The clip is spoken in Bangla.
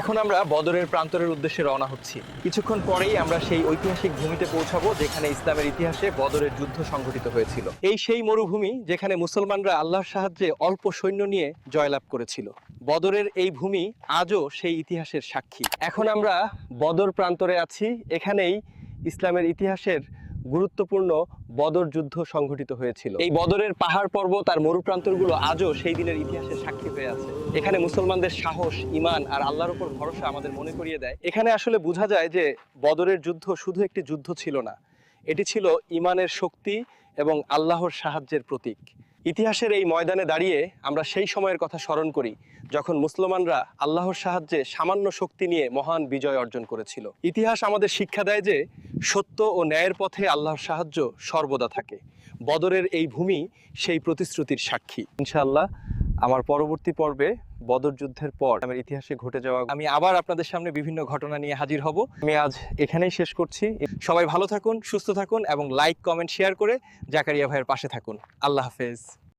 এখন আমরা বদরের প্রান্তরের উদ্দেশ্যে রওনা হচ্ছি। কিছুক্ষণ পরেই আমরা সেই ঐতিহাসিক ভূমিতে পৌঁছাবো যেখানে ইসলামের ইতিহাসে বদরের যুদ্ধ সংঘটিত হয়েছিল। এই সেই মরুভূমি যেখানে মুসলমানরা আল্লাহর সাহায্যে অল্প সৈন্য নিয়ে জয়লাভ করেছিল। বদরের এই ভূমি আজও সেই ইতিহাসের সাক্ষী। এখন আমরা বদর প্রান্তরে আছি। এখানেই ইসলামের ইতিহাসের গুরুত্বপূর্ণ বদর যুদ্ধ সংঘটিত হয়েছিল। এই বদরের পাহাড় পর্বত আর মরুপ্রান্তরগুলো আজও সেই দিনের ইতিহাসের সাক্ষী হয়ে আছে। এখানে মুসলমানদের সাহস ইমান আর আল্লাহর উপর ভরসা আমাদের মনে করিয়ে দেয়। এখানে আসলে বোঝা যায় যে বদরের যুদ্ধ শুধু একটি যুদ্ধ ছিল না, এটি ছিল ইমানের শক্তি এবং আল্লাহর সাহায্যের প্রতীক। ইতিহাসের এই ময়দানে দাঁড়িয়ে আমরা সেই সময়ের কথা স্মরণ করি, যখন মুসলমানরা আল্লাহর সাহায্যে সামান্য শক্তি নিয়ে মহান বিজয় অর্জন করেছিল। ইতিহাস আমাদের শিক্ষা দেয় যে, সত্য ও ন্যায়ের পথে আল্লাহর সাহায্য সর্বদা থাকে। বদরের এই ভূমি সেই প্রতিশ্রুতির সাক্ষী। ইনশাআল্লাহ, আমার পরবর্তী পর্বে বদর যুদ্ধের পর আমার ইতিহাসে ঘটে যাওয়া আমি আবার আপনাদের সামনে বিভিন্ন ঘটনা নিয়ে হাজির হব। আমি আজ এখানেই শেষ করছি। সবাই ভালো থাকুন, সুস্থ থাকুন এবং লাইক কমেন্ট শেয়ার করে জাকারিয়া ভাইয়ের পাশে থাকুন। আল্লাহ হাফেজ।